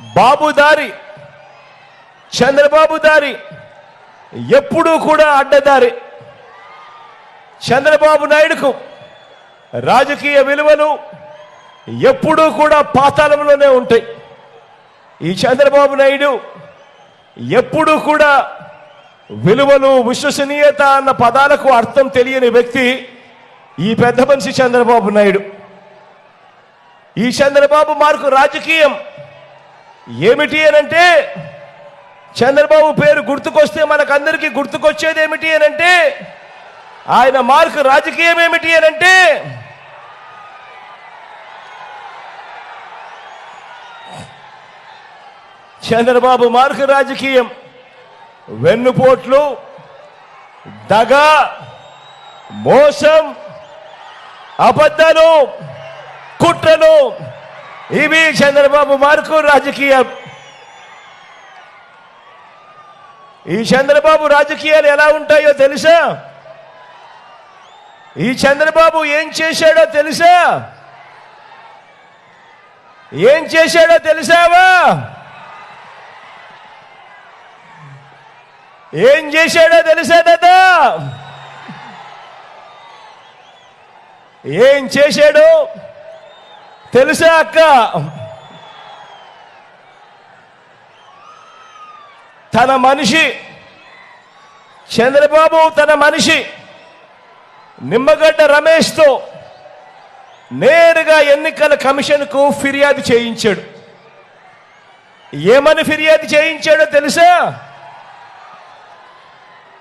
బాబు దారి చంద్రబాబు దారి ఎప్పుడూ కూడా అడ్డదారి. చంద్రబాబు నాయుడుకు రాజకీయ విలువలు ఎప్పుడూ కూడా పాతాళంలోనే ఉంటాయి. ఈ చంద్రబాబు నాయుడు ఎప్పుడూ కూడా విలువలు విశ్వసనీయత అన్న పదాలకు అర్థం తెలియని వ్యక్తి ఈ పెద్ద మనిషి చంద్రబాబు నాయుడు. ఈ చంద్రబాబు మార్కు రాజకీయం ఏమిటి అనంటే చంద్రబాబు పేరు గుర్తుకొస్తే మనకందరికీ గుర్తుకొచ్చేది ఏమిటి అనంటే ఆయన మార్కు రాజకీయం ఏమిటి అనంటే చంద్రబాబు మార్కు రాజకీయం వెన్నుపోట్లు దగ మోసం అబద్ధాలు కుట్రను ఇవి చంద్రబాబు మార్కు రాజకీయం ఈ చంద్రబాబు రాజకీయాలు ఎలా ఉంటాయో తెలుసా? ఈ చంద్రబాబు ఏం చేశాడో తెలుసా? ఏం చేశాడో తెలుసావా? ఏం చేశాడో తెలుసా దాదా? ఏం చేశాడో? తెలుసా అక్క? తన మనిషి చంద్రబాబు తన మనిషి నిమ్మగడ్డ రమేష్తో నేరుగా ఎన్నికల కమిషన్కు ఫిర్యాదు చేయించాడు. ఏమని ఫిర్యాదు చేయించాడో తెలుసా?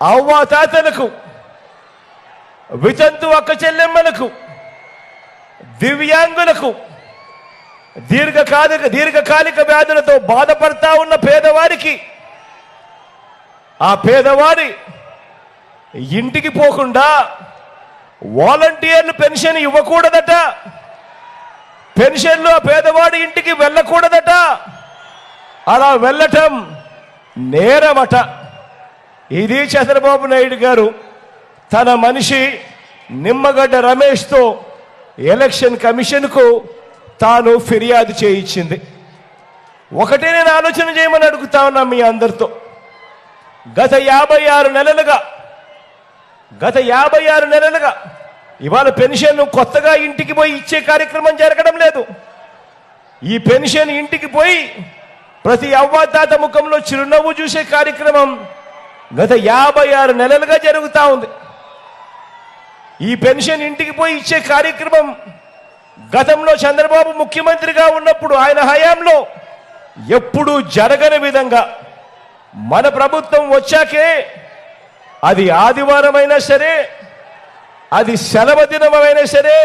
అవ్వా తాతలకు వితంతు అక్క చెల్లెమ్మలకు దివ్యాంగులకు దీర్ఘకాలిక దీర్ఘకాలిక వ్యాధులతో బాధపడతా ఉన్న పేదవారికి ఆ పేదవారి ఇంటికి పోకుండా వాలంటీర్లు పెన్షన్ ఇవ్వకూడదట. పెన్షన్లు ఆ పేదవాడి ఇంటికి వెళ్ళకూడదట. అలా వెళ్ళటం నేరమట. ఇది చంద్రబాబు నాయుడు గారు తన మనిషి నిమ్మగడ్డ రమేష్తో ఎలక్షన్ కమిషన్కు తాను ఫిర్యాదు చేయించింది. ఒకటే నేను ఆలోచన చేయమని అడుగుతా ఉన్నా మీ అందరితో. గత యాభై ఆరు నెలలుగా గత యాభై ఆరు నెలలుగా ఇవాళ పెన్షన్ కొత్తగా ఇంటికి పోయి ఇచ్చే కార్యక్రమం జరగడం లేదు. ఈ పెన్షన్ ఇంటికి పోయి ప్రతి అవ్వాతాత ముఖంలో చిరునవ్వు చూసే కార్యక్రమం గత యాభై ఆరు నెలలుగా జరుగుతూ ఉంది. ఈ పెన్షన్ ఇంటికి పోయి ఇచ్చే కార్యక్రమం గతంలో చంద్రబాబు ముఖ్యమంత్రిగా ఉన్నప్పుడు ఆయన హయాంలో ఎప్పుడూ జరగని విధంగా మన ప్రభుత్వం వచ్చాకే అది ఆదివారం అయినా సరే అది సెలవు దినమైనా సరే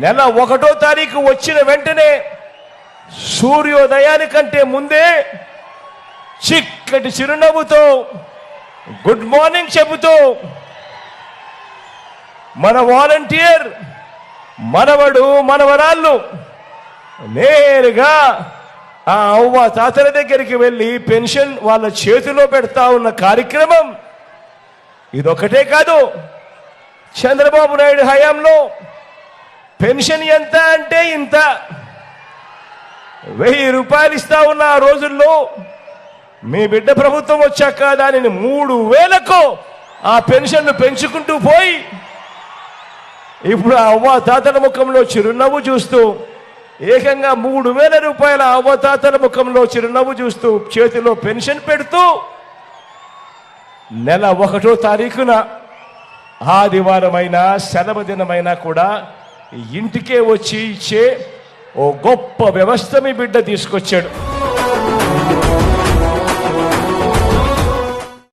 నెల ఒకటో తారీఖు వచ్చిన వెంటనే సూర్యోదయానికంటే ముందే చిక్కటి చిరునవ్వుతో గుడ్ మార్నింగ్ చెబుతూ మన వాలంటీర్ మనవడు మనవరాళ్ళు. నేరుగా ఆ అవ్వ తాతల దగ్గరికి వెళ్ళి పెన్షన్ వాళ్ళ చేతిలో పెడతా ఉన్న కార్యక్రమం. ఇదొకటే కాదు చంద్రబాబు నాయుడు హయాంలో పెన్షన్ ఎంత అంటే ఇంత. వెయ్యి రూపాయలు ఇస్తా ఉన్న ఆ రోజుల్లో మీ బిడ్డ ప్రభుత్వం వచ్చాక దానిని మూడు వేలకు ఆ పెన్షన్ను పెంచుకుంటూ పోయి ఇప్పుడు ఆ ముఖంలో చిరునవ్వు చూస్తూ ఏకంగా మూడు వేల రూపాయల అవ్వతాతల ముఖంలో చిరునవ్వు చూస్తూ చేతిలో పెన్షన్ పెడుతూ నెల ఒకటో తారీఖున ఆదివారమైనా సెలవు దినమైనా కూడా ఇంటికే వచ్చి ఇచ్చే ఓ గొప్ప వ్యవస్థ మీ బిడ్డ తీసుకొచ్చాడు.